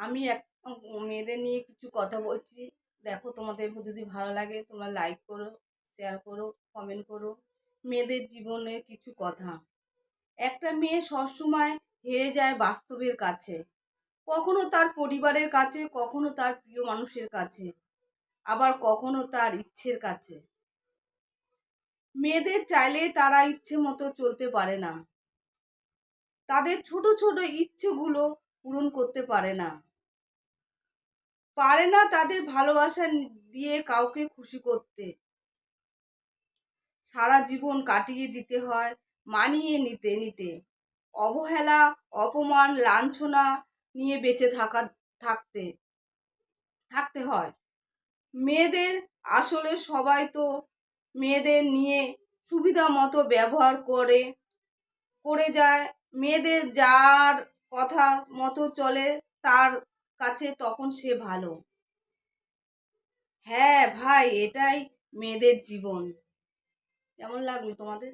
আমি এক মেয়েদের নিয়ে কিছু কথা বলছি। দেখো তোমাদের যদি ভালো লাগে তোমরা লাইক করো শেয়ার করো কমেন্ট করো। মেয়েদের জীবনে কিছু কথা। একটা মেয়ে সবসময় হেরে যায় বাস্তবের কাছে। কখনো তার পরিবারের কাছে, কখনো তার প্রিয় মানুষের কাছে, আবার কখনো তার ইচ্ছের কাছে। মেয়েদের চাইলে তারা ইচ্ছে মতো চলতে পারে না। তাদের ছোট ছোট ইচ্ছেগুলো পূরণ করতে পারে না। পারে না তাদের ভালোবাসা দিয়ে কাউকে খুশি করতে। সারা জীবন কাটিয়ে দিতে হয়, মানিয়ে নিতে নিতে। অবহেলা, অপমান, লাঞ্ছনা নিয়ে বেঁচে থাকা, থাকতে থাকতে হয়। মেয়েদের আসলে সবাই তো মেয়েদের নিয়ে সুবিধা মতো ব্যবহার করে করে যায়। মেয়েদের যার কথা মতো চলে, তার কাছে তখন সে ভালো। হ্যাঁ ভাই এটাই মেয়েদের জীবন। কেমন লাগল তোমাদের?